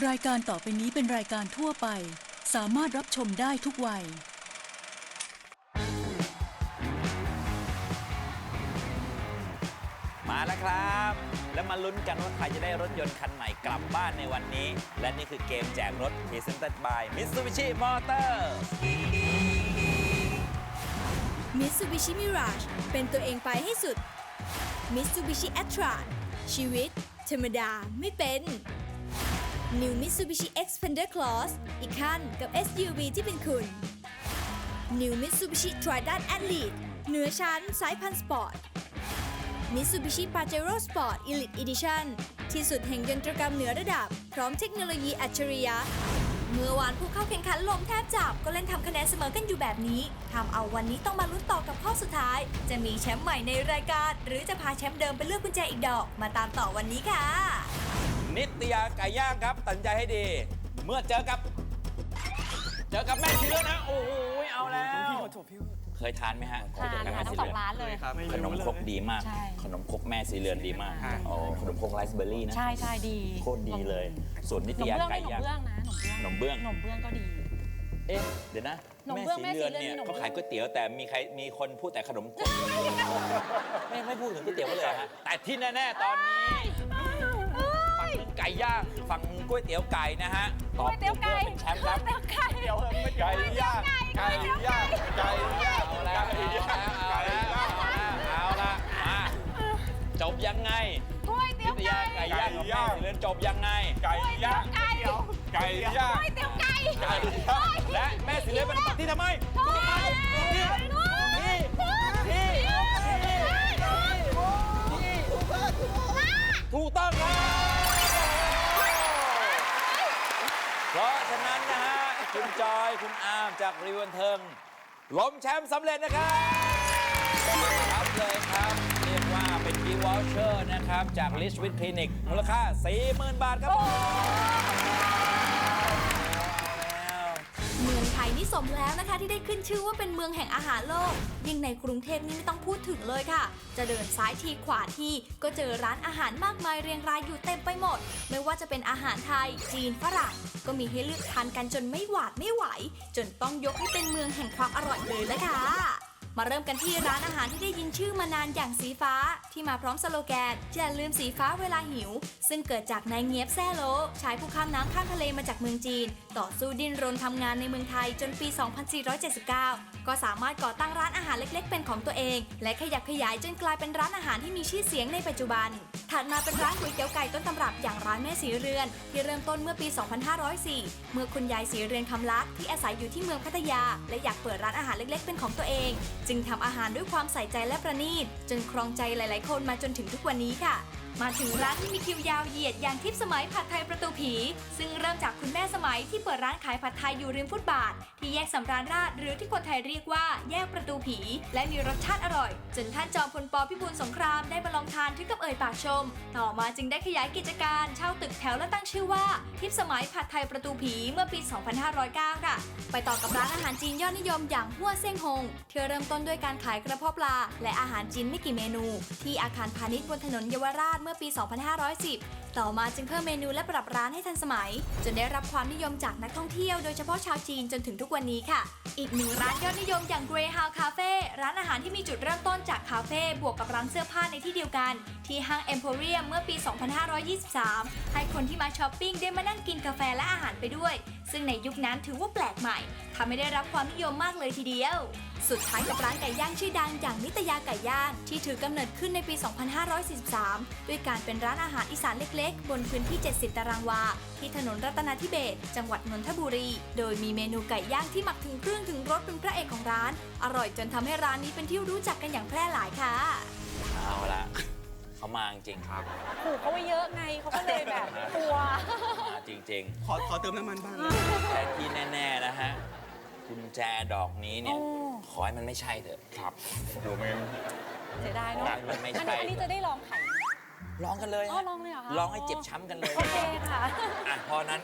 รายการต่อไปนี้เป็นรายการทั่วไป สามารถรับชมได้ทุกวัย มาแล้วครับ แล้วมาลุ้นกันว่าใครจะได้รถยนต์คันใหม่กลับบ้านในวันนี้ และนี่คือเกมแจกรถ Presented by Mitsubishi Motors Mitsubishi Mirage เป็นตัวเองไปให้สุด Mitsubishi a t r a ชีวิต ธรรมดาไม่เป็น New Mitsubishi Xpander Cross อีกขั้นกับ SUV ที่เป็นคุณ New Mitsubishi Triton Athlete เหนือชั้นสายพันธุ์สปอร์ต Mitsubishi Pajero Sport Elite Edition ที่สุดแห่งยนตรกรรมเหนือระดับ พร้อมเทคโนโลยีอัจฉริยะ เมื่อวานผู้เข้าแข่งขันลมแทบจับ ก็เล่นทำคะแนนเสมอกันอยู่แบบนี้ทำเอาวันนี้ต้องมาลุ้นต่อกับข้อสุดท้าย จะมีแชมป์ใหม่ในรายการ หรือจะพาแชมป์เดิมไปเลือกกุญแจอีกดอก มาตามต่อวันนี้ค่ะ นิตยาไก่ย่างครับ ตัดสินใจให้ดี เมื่อเจอกับ เจอกับแม่สีเลือนนะ โอ้โหเอาแล้ว เคยทานไหมฮะทานเจอกับค่ะแม่ทั้สีงสอเลืงอนร้านเลย ขนมครกดีมาก ใช่ขนมครกแม่สีเลือนดีมากใช่ อ๋อขนมครกไรซ์เบอร์รี่นะใช่ใช่ดีโคตรดีเลย ส่วนนิหตนมยาเบื้องไก่ได้หนมย่าง เบื้องนะหนมเบื้องหนมเบื้อง หนมเบื้องก็ดี เอ๊ะเดี๋ยวนะหนมเบื้องแม่สีเลือนแม่สีเลือนเนี่ยมีหนม เขาขายก๋วยเตี๋ยวแต่มีใครมีคนพูดแต่ขนมครกไม่ไม่พูดถึงก๋วยเตี๋ยวเลยเหรอฮะแต่ที่แน่ๆตอนนี้ฝั่งหนึ่งไก่ย่างฝั่งหนึ่งก๋วยเตี๋ยวไก่นะฮะตอบก๋วยเตี๋ยวไก่ถูกเพื่อเป็นแชมป์ครับก๋วยเตี๋ยวไก่เดี๋ยวเถอะไม่ไก่ย่างไก่ย่างไก่ย่างเอาแล้วไก่ย่างเอาไก่แล้วย่างเอาแล้วมาจบยังไงก๋วยเตี๋ยวนิตไก่ยาไก่ย่างของแม่สีเลือนจบยังไงไก่ย่างไก่ไก่ย่างก๋วยเตี๋ยวไก่ไก่ย่างและแม่สีเลือนเป็นคำตอบที่ทำไมถูกไหมที่ที่ที่ถูกต้องครับ ราะฉะนั้นนะฮะ คุณจอยคุณอาร์มจากรีวันเทิงล้มแชมป์สำเร็จนะครับรับเลยครับเรียกว่าเป็นกีวอลเชอร์นะครับ จากลิชวิทคลินิกมูลค่า 40,000 บาทครับผม นี่สมแล้วนะคะ ที่ได้ขึ้นชื่อว่าเป็นเมืองแห่งอาหารโลก ยิ่งในกรุงเทพนี่ไม่ต้องพูดถึงเลยค่ะ จะเดินซ้ายทีขวาทีก็เจอร้านอาหารมากมายเรียงรายอยู่เต็มไปหมด ไม่ว่าจะเป็นอาหารไทย จีนฝรั่ง ก็มีให้เลือกทานกันจนไม่หวาดไม่ไหว จนต้องยกให้เป็นเมืองแห่งความอร่อยเลยละค่ะ มาเริ่มกันที่ร้านอาหารที่ได้ยินชื่อมานานอย่างสีฟ้า ที่มาพร้อมสโลแกนอย่าลืมสีฟ้าเวลาหิว ซึ่งเกิดจากนายเงียบแซ่โลชายผู้ข้ามน้ำข้ามทะเลมาจากเมืองจีน ต่อสู้ดิ้นรนทำงานในเมืองไทยจนปี 2479 ก็สามารถก่อตั้งร้านอาหารเล็ก ๆ เป็นของตัวเอง และขยับขยายจนกลายเป็นร้านอาหารที่มีชื่อเสียงในปัจจุบันถัดมาเป็นร้านก๋วยเตี๋ยวไก่ต้นตำรับอย่างร้านแม่สีเรือน ที่เริ่มต้นเมื่อปี 2504 เมื่อคุณยายสีเรือนคำลักที่อาศัยอยู่ที่เมืองพัทยา และอยากเปิดร้านอาหารเล็กๆ เป็นของตัวเองจึงทำอาหารด้วยความใส่ใจและประณีตจนครองใจหลาย ๆ คนมาจนถึงทุกวันนี้ค่ะ มาถึงร้านที่มีคิวยาวเหยียดอย่างทิพสมัยผัดไทยประตูผี ซึ่งเริ่มจากคุณแม่สมัยที่เปิดร้านขายผัดไทยอยู่ริมฟุตบาท ที่แยกสำราญราชหรือที่คนไทยเรียกว่าแยกประตูผี และมีรสชาติอร่อย จนท่านจอมพลปพิบูลสงครามได้มาลองทานถึงกับเอ่ยปากชม ต่อมาจึงได้ขยายกิจการเช่าตึกแถวและตั้งชื่อว่า ทิพสมัยผัดไทยประตูผีเมื่อปี 2509 ค่ะ ไปต่อกับร้านอาหารจีนยอดนิยมอย่างหัวเซี่งฮงที่เริ่มต้นด้วยการขายกระเพาะปลา และอาหารจีนไม่กี่เมนู ที่อาคารพาณิชย์บนถนนเยาวราชเมื่อปี 2510 ต่อมาจึงเพิ่มเมนูและปรับร้านให้ทันสมัย จนได้รับความนิยมจากนักท่องเที่ยวโดยเฉพาะชาวจีนจนถึงทุกวันนี้ค่ะ อีกหนึ่งร้านยอดนิยมอย่าง Greyhound Cafe ร้านอาหารที่มีจุดเริ่มต้นจากคาเฟ่บวกกับร้านเสื้อผ้าในที่เดียวกัน ที่ห้าง Emporium เมื่อปี 2523 ให้คนที่มาช้อปปิ้งได้มานั่งกินกาแฟและอาหารไปด้วย ซึ่งในยุคนั้นถือว่าแปลกใหม่ทำให้ได้รับความนิยมมากเลยทีเดียวสุดท้ายกับร้านไก่ย่างชื่อดังอย่างนิตยาไก่ย่างที่ถือกำเนิดขึ้นในปี 2543 ด้วยการเป็นร้านอาหารอีสานเล็กๆบนพื้นที่ 70 ตารางวา ที่ถนนรัตนาธิเบศรจังหวัดนนทบุรี โดยมีเมนูไก่ย่างที่หมักถึงเครื่องถึงรสเป็นพระเอกของร้าน อร่อยจนทำให้ร้านนี้เป็นที่รู้จักกันอย่างแพร่หลายค่ะ เอาละเขามาจริงครับผูกเขาไว้เยอะไงเขาก็เลยแบบกลัวมาจริงขอขอเติมน้ำมันบ้างนะๆแต่ที่แน่ ๆ นะฮะกุญแจดอกนี้เนี่ยโอ้ขอให้มันไม่ใช่เถอะครับโอ้โหมันเสียดายเนาะมันไม่ใช่อันนี้อันนี้จะได้ลองไข่ ร้องกันเลยอ๋อฮะลองเลยเหรอคะร้องให้เจ็บช้ำกันเลยโอเคค่ะอะเพราะนั้น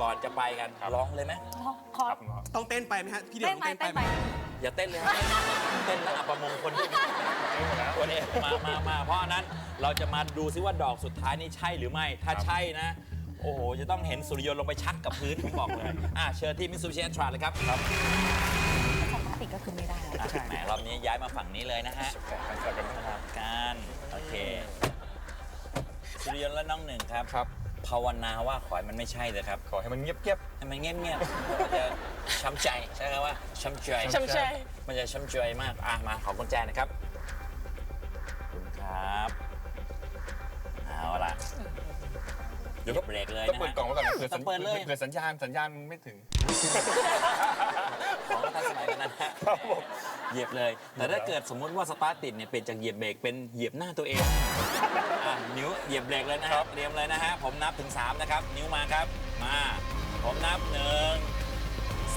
ก่อนจะไปกันร้องเลยไหมลองขอครับต้องเต้นไปไหมฮะพี่เดียวเต้นต้องไปเต้นไปเต้นไหมไปอย่าเต้นเลยฮะเต้นแล้วอับประมงคลวันนี้มามามาเพราะฉะนั้นเราจะมาดูซิว่าดอกสุดท้ายนี่ใช่หรือไม่ ถ้าใช่นะ โอ้โห จะต้องเห็นสุริยนต์ลงไปชักกับพื้นผมบอกเลย อะเชิญที่มิ t ซูบิชิแอนทราเลยครับครับสตาร์ทติดก็คือไม่ได้แล้วอะแหมรอบนี้ย้ายมาฝั่งนี้เลยนะฮะสลับกันโอเค สุริยนต์และน้องหนึ่งครับ ครับ ภาวนาว่าขอให้มันไม่ใช่เลยครับ ขอให้มันเงียบเงียบ ให้มันเงียบๆมันจะช้ำใจใช่ไหมว่าช้ำใจช้ำใจ มันจะช้ำใจมาก อะ มาขอกุญแจหนะครับขอบคุณครับ เดี๋ยวก็เบรกเลยต้องนะเปิดฮะ กล่องไว้ก่อนนะเผื่อสัญต้องเปิดเลย เผื่อสัญญาณสัญญาณไม่ถึง ของทันสมัยกันนะฮะครับผมเหยียบเลย แต่ถ้าเกิดสมมุติว่าสตาร์ทติดเนี่ยเปลี่ยนจากเหยียบเบรกเป็นเหยียบหน้าตัวเองอะนิ้วเหยียบเบรกเลยนะคครัรับบ เตรียมเลยนะฮะ ผมนับถึง 3 นะครับ นิ้วมาครับ มา ผมนับ 1 2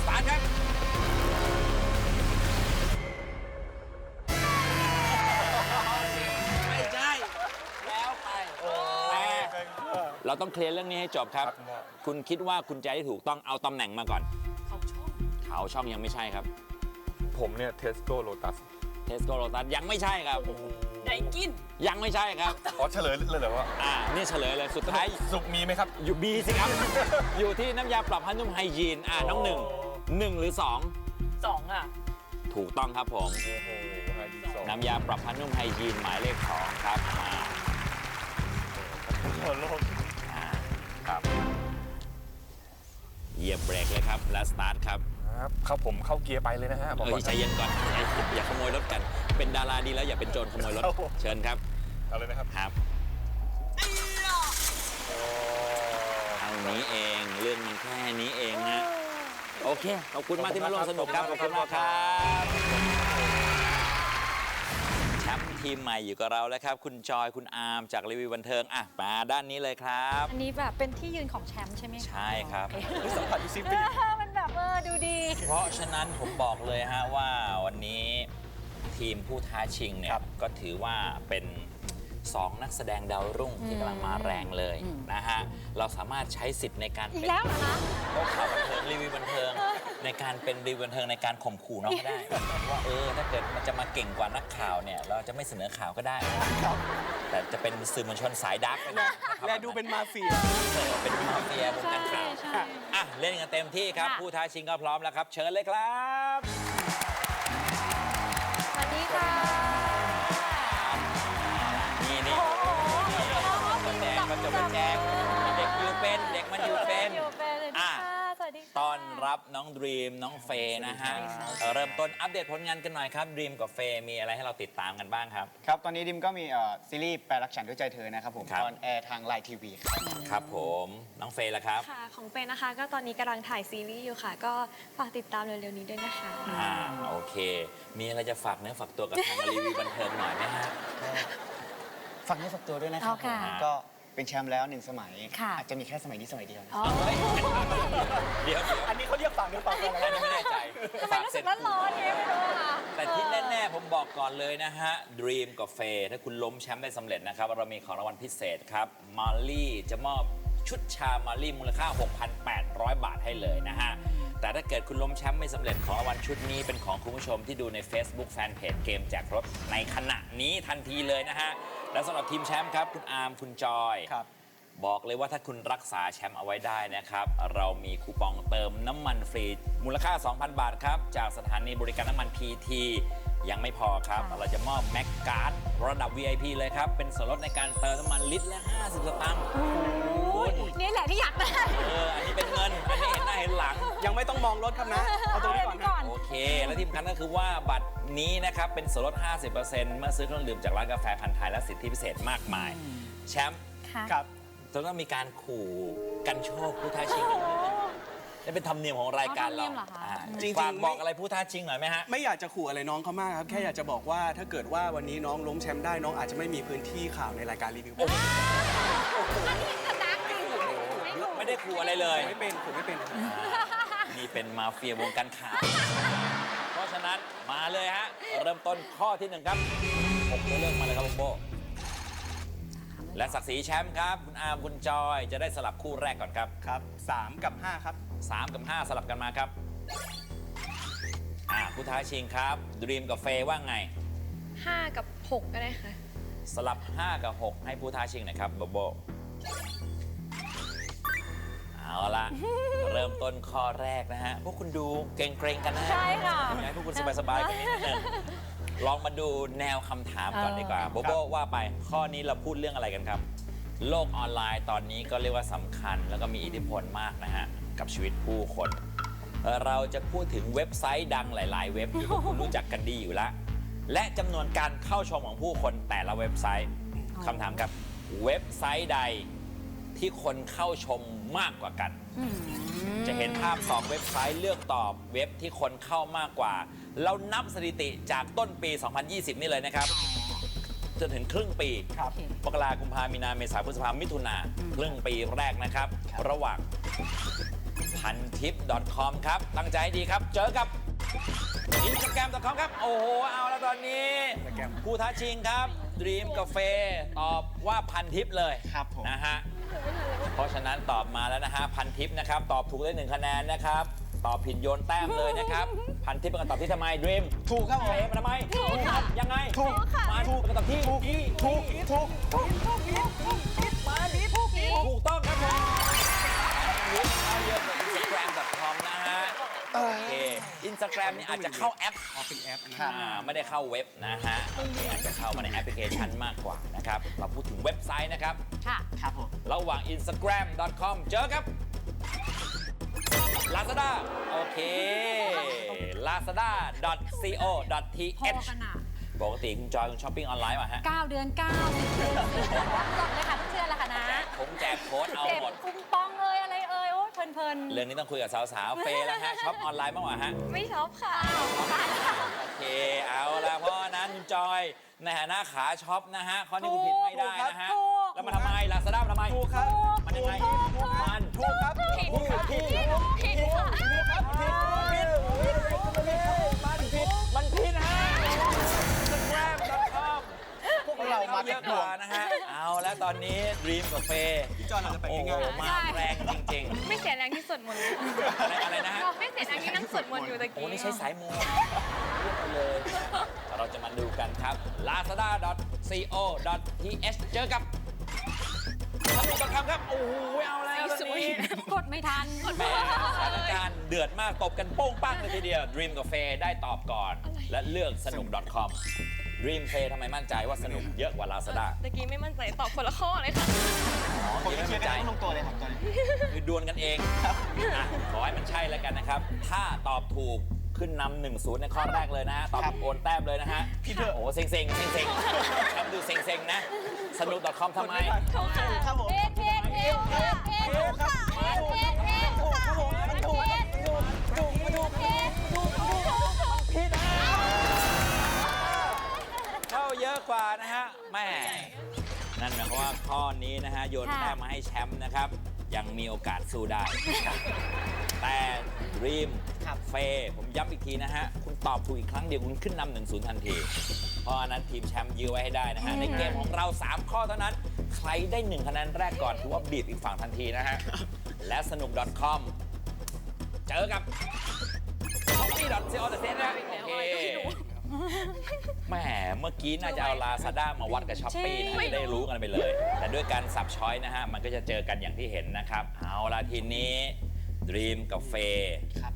สตาร์ทครับ เราต้องเคลียร์เรื่องนี้ให้จบครับ คุณคิดว่าคุณใจที่ถูกต้องเอาตำแหน่งมาก่อน เขาช่องเขาช่องยังไม่ใช่ครับผมเนี่ยเทสโก้โลตัสเทสโกโ o ตัสยังไม่ใช่ครับ ไดกิน ยังไม่ใช่ครับ อ๋อเฉลยเลยเหรอว่าอ่านี่เฉลยเลยสุดท้าย สุกมีไหมครับ อยู่บีสิครับ อยู่ที่น้ำยาปรับผ้านุ่มไฮยีน อ่าน้องหนึ่งหนึ่งหรือสองสองอะ ถูกต้องครับผม โอ้โหไฮดีสองน้ำยาปรับผ้านุ่มไฮยีนหมายเลขสองครับมาทั่วโลกอ่า ครับ เหยียบเบรกเลยครับ และสตาร์ทครับครับครับผมเข้าเกียร์ไปเลยนะฮะบอกเอ้ก่อยน ใจเย็นก่อนใจเย็นอย่าขโมยรถกัน เป็นดาราดีแล้วอย่าเป็นโจรขโมยรถ ครับผม เชิญครับเอาเลยนะครับครับโอ้เท่านี้เองเรื่องมันแค่นี้เองนะ โอเค ขอบคุณมากที่มาร่วมสนุกครับ ขอบคุณมากครับแชมป์ ทีมใหม่อยู่กับเราแล้วครับ คุณจอยคุณอาร์มจากรีวิวบันเทิงอะมาด้านนี้เลยครับ อันนี้แบบเป็นที่ยืนของแชมป์ใช่ไหมคะใช่ครับ โอเคสัมผัสที่ซิฟี่มันแบบเออดูดีเพราะฉะนั้นผมบอกเลยฮะว่าวันนี้ทีมผู้ท้าชิงเนี่ยครับก็ถือว่าเป็นสองนักแสดงดาวรุ่งที่กำลังมาแรงเลยนะฮะ เราสามารถใช้สิทธิ์ในการอีกเป็นแล้วเหรอคะโต๊ะข่าวบันเทิงรีวิวบันเทิงในการเป็นรีวิวบันเทิงในการข่มขู่น้องก็ได้ ว่าเออถ้าเกิดมันจะมาเก่งกว่านักข่าวเนี่ย เราจะไม่เสนอข่าวก็ได้แต่จะเป็นสื่อมวลชนสายดักไปเลยและดูเป็นมาเฟีย เออเป็นมาเฟียวงใช่การข่าวใช่ อะเล่นกันเต็มที่ครับค่ะผู้ท้าชิงก็พร้อมแล้วครับ เชิญเลยครับ ต้อนรับน้องดรีมน้องเฟย์นะฮะเอ่อเริ่มต้นอัปเดตผลงานกันหน่อยครับดรีมกับเฟย์มีอะไรให้เราติดตามกันบ้างครับ ครับ ตอนนี้ดิมก็มีเอ่อซีรีส์แปลรักฉันด้วยใจเธอนะครับผมครับ ออนแอร์ทางไลน์ทีวีครับ ครับผมน้องเฟย์ละครับค่ะ ของเฟนนะคะ ก็ตอนนี้กำลังถ่ายซีรีส์อยู่ค่ะ ก็ฝากติดตามเร็วๆนี้ด้วยนะคะ อ่าโอเค มีอะไรจะฝากเนื้อฝากตัวกับทางรีวิวบันเทิงหน่อยไหมฮะ ฝากให้ฝากตัวด้วยนะครับเอาค่ะ ผมก็ เป็นแชมป์แล้วหนึ่งสมัย ค่ะ อาจจะมีแค่สมัยนี้สมัยเดียวนะ อ๋อเฮ้ยเดี๋ยวเดี๋ยวอันนี้เขาเรียกฝากหรือฝากอะไรอันนี้ไม่แน่ใจทำไมรู้สึกร้อนๆเนี่ยไม่รู้อะค่ะ แต่ที่แน่ๆ ผมบอกก่อนเลยนะฮะ Dream กับเฟย์ถ้าคุณล้มแชมป์ได้สำเร็จนะครับ เรามีของรางวัลพิเศษครับมาลี่จะมอบชุดชามาลี่มูลค่า 6,800 บาทให้เลยนะฮะ แต่ถ้าเกิดคุณล้มแชมป์ไม่สำเร็จของรางวัลชุดนี้เป็นของคุณผู้ชมที่ดูใน Facebook Fanpage เกมแจกรถในขณะนี้ทันทีเลยนะฮะ และสำหรับทีมแชมป์ครับคุณอาร์มคุณจอยครับ บอกเลยว่าถ้าคุณรักษาแชมป์เอาไว้ได้นะครับ เรามีคูปองเติมน้ำมันฟรี มูลค่า 2,000 บาทครับ จากสถานีบริการน้ำมัน PT ยังไม่พอครับค่ะเราจะมอบแม็กการ์ดระดับ VIP เลยครับ เป็นส่วนลดในการเติมน้ำมันลิตรละ 50 สตางค์คุณนี่แหละที่อยากได้เออ อันนี้เป็นเงิน อันนี้เห็นหน้าเห็นหลัง ยังไม่ต้องมองรถครับนะ เอาตรงนี้ก่อนก่นะอนโอเค และที่สำคัญก็คือว่าบัตรนี้นะครับ เป็นส่วนลด 50%เมื่อซื้อเครื่องดื่มจากร้านกาแฟพันธ์ไทยและสิทธิพิเศษมากมาย แชมป์ค่ะครับจะต้องมีการขู่กันโชคผู้ท้าชิง หน่อยไหมนี่เป็นธรรมเนียมของรายการเราอ๋อธรรมเนียมเหรอคะ อ่าจริงๆฝากบอกไม่อะไรผู้ท้าชิงหน่อยไหมฮะ ไม่อยากจะขู่อะไรน้องเขามากครับ แค่อยากจะบอกว่าถ้าเกิดว่าวันนี้น้องล้มแชมป์ได้น้องอาจจะไม่มีพื้นที่ข่าวในรายการรีวิวไม่ได้ขู่อะไรเลย ไม่เป็นผมไม่เป็นครับนี่เป็นมาเฟียวงการข่าว เพราะฉะนั้นมาเลยฮะ เริ่มต้นข้อที่หนึ่งครับผมเลือกมาเลยครับผมโบและศักดิ์ศรีแชมป์ครับ คุณอาร์มคุณจอย จะได้สลับคู่แรกก่อนครับ ครับ 3 กับ 5 ครับ 3 กับ 5 สลับกันมาครับ อ่าผู้ท้าชิงครับ ดรีมกับเฟย์ว่าไง 5 กับ 6 ก็ได้ค่ะ สลับ 5 กับ 6 ให้ผู้ท้าชิงหน่อยครับโบโบเอาละ เริ่มต้นข้อแรกนะฮะ พวกคุณดูเกรงๆกันนะฮะใช่ค่ะ อยากให้พวกคุณสบายๆกันนิดนึงลองมาดูแนวคำถามก่อนดีกว่าโบโบว่าไปข้อนี้เราพูดเรื่องอะไรกันครับ โลกออนไลน์ตอนนี้ก็เรียกว่าสำคัญ แล้วก็มีอิทธิพลมากนะฮะ กับชีวิตผู้คนเอ่อเราจะพูดถึงเว็บไซต์ดังหลาย ๆ เว็บที่พวกคุณรู้จักกันดีอยู่แล้วและจำนวนการเข้าชมของผู้คนแต่ละเว็บไซต์คำถามครับเว็บไซต์ใดที่คนเข้าชมมากกว่ากัน จะเห็นภาพ 2 เว็บไซต์เลือกตอบเว็บที่คนเข้ามากกว่า เรานับสถิติจากต้นปี 2020 นี่เลยนะครับจนถึงครึ่งปีครับมกรากุมภามีนาเมษาพฤษภามิถุนาครึ่งปีแรกนะครับ ระหว่าง พันทิป .com ครับ ตั้งใจให้ดีครับ เจอกับ instagram.com ครับ โอ้โห เอาแล้วตอนนี้ Instagram ผู้ท้าชิงครับ Dream Cafe ตอบว่าพันทิปเลยครับผม นะฮะ เพราะฉะนั้นตอบมาแล้วนะฮะพันทิปนะครับ ตอบถูกได้หนึ่งคะแนนนะครับ ตอบผิดโยนแต้มเลยนะครับ พันทิปเป็นคำตอบที่ทำไม Dream ถูกครับผมเฟมันทำไมถูกครับยังไงถูกมันถูกเป็นคำตอบที่ที่ถูกถูกถูกถู Instagram นี่อาจจะเข้าแอปอ๋อเป็นแอปนะคครัรับบอ่าไม่ได้เข้าเว็บนะฮะอาจจะเข้ามาในแอปพลิเคชันมากกว่านะครับ เราพูดถึงเว็บไซต์นะครับ ค่ะ ครับผม ระหว่าง instagram.com เจอครับ lazada โอเคพอ lazada.co.th กันอะ ปกติคุณจอยคุณช้อปปิ้งออนไลน์มาฮะ 9 เดือน9เดือนเดือนจบเลยค่ะทุกเดือนแหละค่ะนะ ผมแจกโค้ดเอาเจ็บหมด คุ้มปองเลยอะไร เอ่ยโอ้ยเพลินๆเรื่องนี้ต้องคุยกับสาวๆ เฟย์แล้วฮะช็อปออนไลน์บ้างวะฮะไม่ชอบค่ะโอเค เอาละเพราะฉะนั้นคุณจอยในฐานะขาช็อปนะฮะข้อนี้คุณผิดไม่ได้นะฮะ ถูกแล้วมันทำไมลาซาด้ามันทำไมถูกครับ มันยังไงมันถูกครับผิดถูกครับ ผิดผิด ผิด มาเยจากอะดกวงว่านะฮะ เอาแล้วตอนนี้ดีมกับเฟย์พี่จอนอาจจะไปโอ้โหง่ายมาแรงจริงไม่เสียแรงที่สวดมนต์เลยๆ อะไรอะไรนะฮะ ไม่เสียแรงที่นั่งสวดมนต์อยู่ตะโอ้กี้นี่ใช้สายมูเลือกไปเลยเราจะมาดูกันครับ lazada.co.th เจอกับสนุกกับคำครับ โอ้โห เอาแล้วตอนนี้กดไม่ทันแหม่สถานการณ์เดือดมาก ตบกันโป้งปั้งเลยทีเดียว Dream กับเฟย์ได้ตอบก่อน และเลือกสนุก .com Dream เฟย์ทำไมมั่นใจว่าสนุกเยอะกว่า Lazada ตะกี้ไม่มั่นใจตอบคนละข้อเลยค่ะอ๋อผมยังจะไม่เชียมั่ร์นใจกันไม่ลงตัวเลยครับตอนนี้ คือดวลกันเองอะขอให้มันใช่แล้วกันนะครับ ถ้าตอบถูกขึ้นนำหนึ่งศูนย์ในข้อแรกเลยนะฮะ ตอบครับโอนแต้มเลยนะฮะพี่เถอะ โอ้โหเซ็งเซ็งเซ็งเซ็งทำดูเซ็งเซ็งนะ สนุก .com ทำไม ถูกค่ะครับผมเอ็ดเอ็ดเอ็ดเอ็ดเอ็ดถูกครับเอ็ดเอ็ดาเยอะกว่านะฮะแม่นั่นหมายความว่าข้อนี้นะฮะโยนแต้มมาให้แชมป์นะครับ ยังมีโอกาสสู้ได้ แต่รีมครับเฟย์ผมย้ำอีกทีนะฮะ คุณตอบถูกอีกครั้งเดียวคุณขึ้นนำหนึ่งศูนย์ทันที เพราะฉะนั้นทีมแชมป์ยื้อไว้ให้ได้นะฮะ ในเกมของเรา 3 ข้อเท่านั้น ใครได้หนึ่งคะแนนแรกก่อนถือว่าบีบอีกฝั่งทันทีนะฮะ และสนุก .com เจอกับ s h o p e e c o นะโอเค แหมเมื่อกี้น่าจะเอา Lazada มาวัดกับช้อปปี้นะฮะจะได้รู้กันไปเลย แต่ด้วยการสับช้อยนะฮะ มันก็จะเจอกันอย่างที่เห็นนะครับ เอาละทีนี้ Dream กับเฟย์ครับ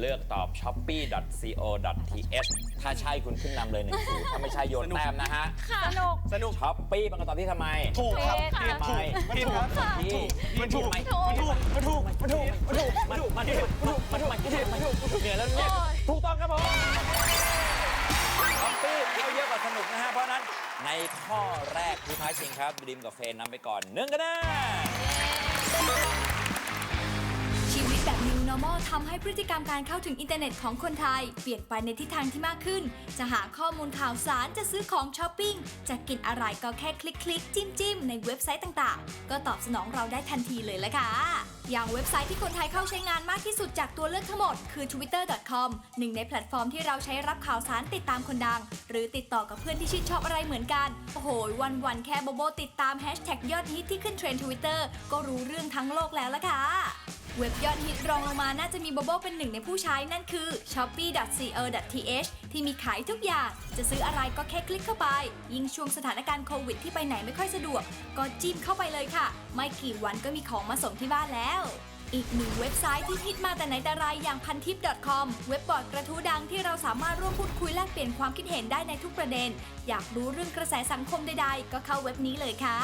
เลือกตอบ shopee.co.th ถ้าใช่คุณขึ้นนำเลยหนึ่งศูนย์ถ้าไม่ใช่โยนแต้มนะฮะ สนุก สนุกช้อปปี้เป็นคำตอบที่ทำไม ถูกครับเอ็ดทำไมมันถูกที่มันถูกไหมมันถูกมันถูกมันถูกมันถูกมันถูกมันถูกมันถูกมันถูกมันถูกมันถูกเหนื่อยแล้วเนี่ยถูกต้องครับผม สนุกนะฮะ เพราะฉะนั้นในข้อแรกผู้ท้าชิงครับดรีมกับเฟนนำไปก่อนหนึ่งคะแนน Normal ทำให้พฤติกรรมการเข้าถึงอินเทอร์เน็ตของคนไทย เปลี่ยนไปในทิศทางที่มากขึ้น จะหาข้อมูลข่าวสารจะซื้อของช้อปปิ้ง จะกินอะไรก็แค่คลิกคลิกจิ้มจิ้มในเว็บไซต์ต่างๆ ก็ตอบสนองเราได้ทันทีเลยละค่ะ อย่างเว็บไซต์ที่คนไทยเข้าใช้งานมากที่สุดจากตัวเลือกทั้งหมดคือ twitter.com หนึ่งในแพลตฟอร์มที่เราใช้รับข่าวสารติดตามคนดัง หรือติดต่อกับเพื่อนที่ชื่นชอบอะไรเหมือนกัน โอ้โห วันๆแค่โบโบติดตามแฮชแท็กยอดฮิตที่ขึ้นเทรนด์ทวิตเตอร์ก็รู้เรื่องทั้งโลกแล้วละค่ะ เว็บยอดฮิตรองลงมาน่าจะมีโบโบเป็นหนึ่งในผู้ใช้นั่นคือ shopee.co.th ที่มีขายทุกอย่าง จะซื้ออะไรก็แค่คลิกเข้าไป ยิ่งช่วงสถานการณ์โควิดที่ไปไหนไม่ค่อยสะดวก ก็จิ้มเข้าไปเลยค่ะ ไม่กี่วันก็มีของมาส่งที่บ้านแล้ว อีกหนึ่งเว็บไซต์ที่ฮิตมาแต่ไหนแต่ไรอย่างพันทิป .com เว็บบอร์ดกระทู้ดังที่เราสามารถร่วมพูดคุยแลกเปลี่ยนความคิดเห็นได้ในทุกประเด็น อยากรู้เรื่องกระแสสังคมใดๆ ก็เข้าเว็บนี้เลยค่ะ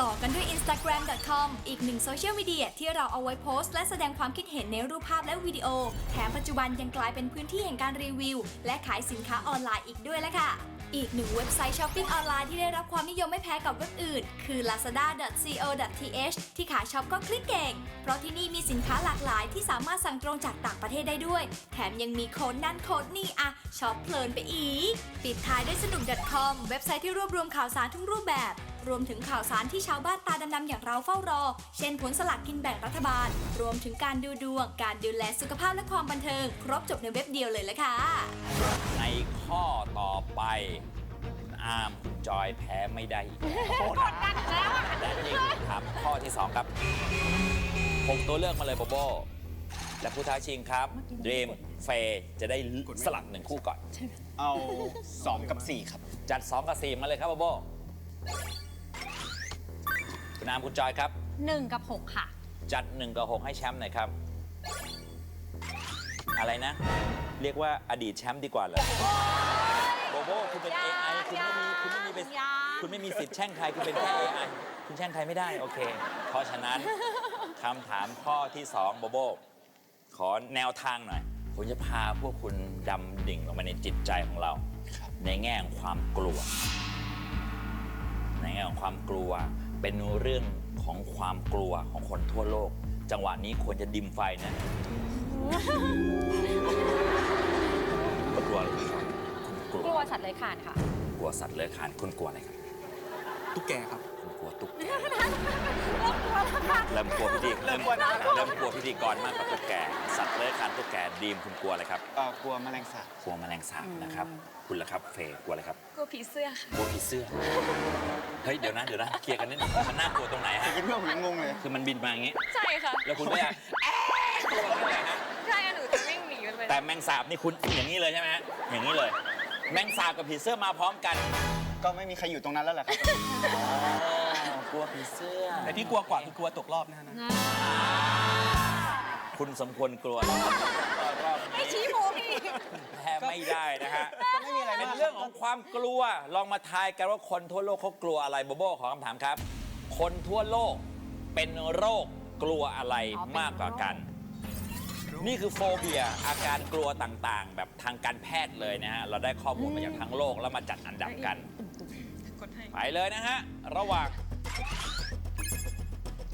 ต่อกันด้วย instagram.com อีกหนึ่งโซเชียลมีเดียที่เราเอาไว้โพสต์ และแสดงความคิดเห็นในรูปภาพและวิดีโอ แถมปัจจุบันยังกลายเป็นพื้นที่แห่งการรีวิว และขายสินค้าออนไลน์อีกด้วยละค่ะ อีกหนึ่งเว็บไซต์ช้อปปิ้งออนไลน์ที่ได้รับความนิยมไม่แพ้กับเว็บอื่น คือ lazada.co.th ที่ขายช็อปก็คลิกเก่ง เพราะที่นี่มีสินค้าหลากหลายที่สามารถสั่งตรงจากต่างประเทศได้ด้วย แถมยังมีโค้ดนั่นโค้ดนี่อะช็อปเพลินไปอีก ปิดท้ายด้วยสนุก .com เว็บไซต์ที่รวบรวมข่าวสารทุกรูปแบบ รวมถึงข่าวสารที่ชาวบ้านตาดำๆอย่างเราเฝ้ารอ เช่นผลสลากกินแบ่งรัฐบาล รวมถึงการดูดวง การดูแลสุขภาพและความบันเทิง ครบจบในเว็บเดียวเลยละค่ะ ในข้อต่อไปคุณอาร์มคุณจอยแพ้ไม่ได้อีกกดดันแล้วแต่จริงครับ ข้อที่ 2 ครับหกตัวเลือกมาเลยโบโบและผู้ท้าชิงครับดรีมเฟย์จะได้สลับหนึ่งคู่ก่อน เอา 2 กับ 4 ครับ จัด 2 กับ 4 มาเลยครับโบโบ คุณอาร์มคุณจอยครับ 1 กับ 6 ค่ะ จัด 1 กับ 6 ให้แชมป์หน่อยครับ อะไรนะ เรียกว่าอดีตแชมป์ดีกว่าเหรอโบโบคุณเป็น AI คุณไม่มีคุณไม่มีเป็นยัง คุณไม่มีสิทธิ์แช่งใครคุณเป็นแค่ AI คุณแช่งใครไม่ได้โอเค เพราะฉะนั้นคำถามข้อที่2โบโบขอแนวทางหน่อยผมจะพาพวกคุณดำดิ่งลงไปในจิตใจของเรา ในแง่ของความกลัว ในแง่ของความกลัว เป็นเรื่องของความกลัวของคนทั่วโลก จังหวะนี้ควรจะดิมไฟนะคุณกลัวอะไรคุณกลัวกลัวสัตว์เลื้อยคลานค่ะ กลัวสัตว์เลื้อยคลานคุณกลัวอะไรครับตุ๊กแกครับ คุณกลัวตุ๊กแกเริ่มกลัวพิธีเริ่มกลัวนะเริ่มกลัวพิธีกรมากกว่าตุ๊กแกสัตว์เลื้อยคลานตุ๊กแกดีมคุณกลัวอะไรครับ เอ่อกลัวแมลงสาบกลัวแมลงสาบนะครับ คุณล่ะครับเฟย์กลัวอะไรครับ กลัวผีเสื้อค่ะ กลัวผีเสื้อ เฮ้ยเดี๋ยวนะเดี๋ยวนะเคลียร์กันนิดนึงมันน่ากลัวตรงไหนฮะ เป็นเพื่อนผมยังงงเลย คือมันบินมาอย่างงี้ ใช่ค่ะแล้วคุณก็อยากเอ๊ะกลัวนั่นแหละฮะ ใช่หนูจะวิ่งหนีมันไปแต่แมงสาบนี่คุณอย่างนี้เลยใช่ไหมฮะอย่างนี้เลย แมงสาบกับผีเสื้อมาพร้อมกันก็ไม่มีใครอยู่ตรงนั้นแล้วแหละครับอ๋อกลัวผีเสื้อแต่ที่กลัวกว่าคือกลัวตกรอบนะฮะนะคุณสมควรกลัวรอบนี้ชี้หมูพี่แพ้ ไม่ได้นะฮะก็ไม่มีอะไรเป็นมากเรื่องของความกลัวลองมาทายกันว่าคนทั่วโลกเขากลัวอะไรโบโบขอคำถามครับ คนทั่วโลกเป็นโรคกลัวอะไรอ๋อเป็น มากกว่ากัน นี่คือโฟเบียอาการกลัวต่างๆ แบบทางการแพทย์เลยนะฮะ เราได้ข้อมูลมาจากทั้งโลกแล้วมาจัดอันดับกันไปเลยนะฮะ ระหว่าง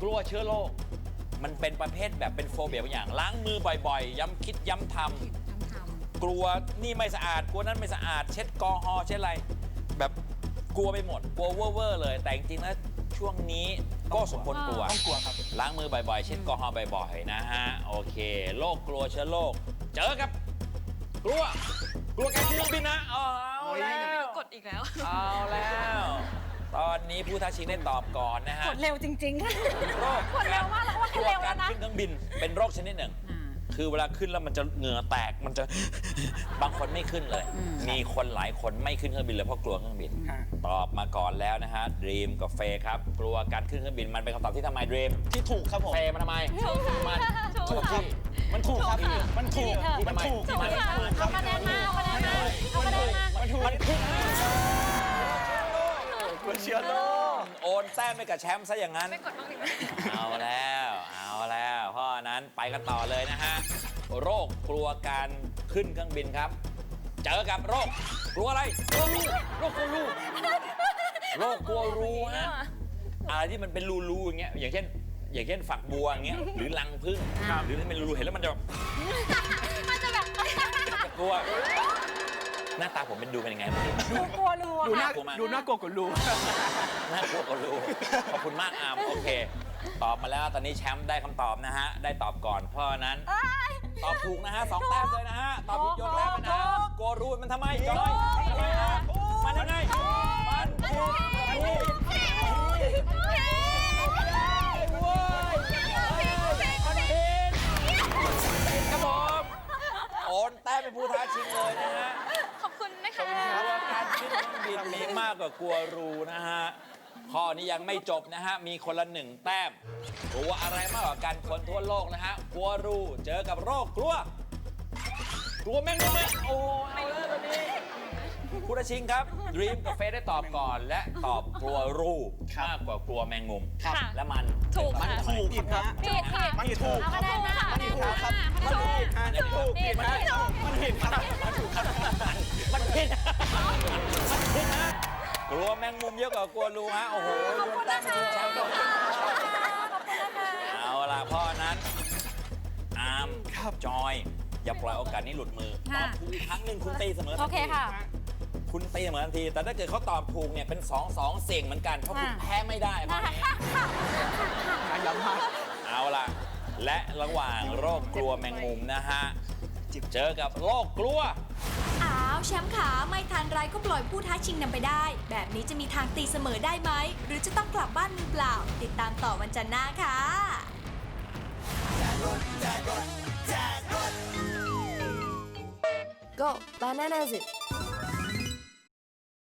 กลัวเชื้อโรคมันเป็นประเภทแบบเป็นโฟเบียบางอย่าง ล้างมือบ่อยๆ ย้ำคิดย้ำทำ กลัวนี่ไม่สะอาดกลัวนั้นไม่สะอาด เช็ดแอลกอฮอล์เช็ดอะไร แบบกลัวไปหมดกลัวเว่อร์ๆเลย แต่จริงๆแล้วช่วงนี้ก็สมควรกลัวต้องกลัวครับล้างมือบ่อยๆ เช็ดแอลกอฮอล์บ่อยๆนะฮะโอเคโรคกลัวเชื้อโรคเจอครับ กลัว กลัวการขึ้นเครื่องบินนะเอาแล้วกดอีกแล้ว เอาแล้ว ตอนนี้ผู้ท้าชิงได้ตอบก่อนนะฮะกดเร็วจริงๆค่ะโรคกดเร็วมากแล้วว่ากลัวเร็วแล้การวนะ ขึ้นเครื่องบินเป็นโรคชนิดหนึ่ง คือเวลาขึ้นแล้วมันจะเหงื่อแตกมันจะ บางคนไม่ขึ้นเลย มีคนหลายคนไม่ขึ้นเครื่องบินเลยเพราะกลัวเครื่องบินค่ะตอบมาก่อนแล้วนะฮะดีมกับเฟย์ครับ กลัวการขึ้นเครื่องบินมันเป็นคำตอบที่ทำไมดีมที่ถูกครับผมเฟย์มันทำไมมันถูกครับมันถูกครับมันถูกมันถูกถูกค่ะเอาคะแนนมาเอาคะแนนมาเอาคะแนนมามันถูกมันขึ้นกลัวเชื้อโรคโอนแต้มไปกับแชมป์ซะอย่างนั้นไม่กดบ้างดิเอาแล้ว เอาแล้วเพราะฉะนั้นไปกันต่อเลยนะฮะ โรคกลัวการขึ้นเครื่องบินครับ เจอกับโรคกลัวอะไรกลัวรูโรคกลัวรูโรคกลัวรูฮะอะไรที่มันเป็นรูๆอย่างเงี้ยอย่างเช่น อย่างเช่นฝักบัวอย่างเงี้ยหรือรังผึ้งหรือที่เป็นรูๆเห็นแล้วมันจะแบบมันจะแบบจะกลัว หน้าตาผมเป็นดูเป็นยังไงดูกลัวรัวดูน่าน่ากลัวมากดูน่ากลัวกว่ารูน่ากลัวก็รู้ขอบคุณมากอามโอเค ตอบมาแล้วตอนนี้แชมป์ได้คำตอบนะฮะ ได้ตอบก่อนเพราะนั้น ตอบถูกนะฮะสองแต้มเลยนะฮะ ตอบผิดโยนแต้มไนะฮะกลัวรู้มันทำไมจอยทำไมฮะมันยังไงมันถูกว้นครับผมโอนแต้มเป็นผู้ท้าชิงเลยนะฮะ ขอบคุณนะคะ กลัวการคิงบินมีมากกว่ากลัวรูนะฮะ ข้อนี้ยังไม่จบนะฮะ มีคนละหนึ่งแต้มกลัวอะไรมากกว่ากันคนทั่วโลกนะฮะ กลัวรูเจอกับโรคกลัว กลัวแมงมุมไหมโอ้เอาแล้วตอนนี้คุณอาชิงครับดรีมกับเฟสได้ตอบก่อน และตอบกลัวรูมากกว่ากลัวแมงมุมครับ และมันถูกมันค่ะถูกผิดครับผิดค่ะมันถูกเอาคะแนนมาคะแนนมาครับคะแนนมันมาถูกถูกผิดมันถูกมันผิดมันผิดครับมันถูกครับมันผิดมันผิดนะ กลัวแมงมุมเยอะกว่ากลัวรูฮะ โอ้โหโยนแต้มมาทีมแชมป์เลยเอาล่ะเพ่อนั้นอาร์มครับจอย อย่าปล่อยโอกาสนี้หลุดมือตอบถูกอีกครั้งหนึ่งคุณตีเสมอทัโอนเคทีค่ะ คุณตีเสมอทันที แต่ถ้าเกิดเขาตอบถูกเนี่ยเป็น2 2เสี่ยงเหมือนกันเพราะคุณค่ะแพ้ไม่ได้ข้อนี้ย้ำมากเอาล่ะ และระหว่างโรคกลัวแมงมุมนะฮะเจอกับโรคกลัวอ้าวแชมป์ขาไม่ทันไรก็ปล่อยผู้ท้าชิงนำไปได้ แบบนี้จะมีทางตีเสมอได้ไหม หรือจะต้องกลับบ้านมือเปล่า ติดตามต่อวันจันทร์หน้าค่ะ Go Bananas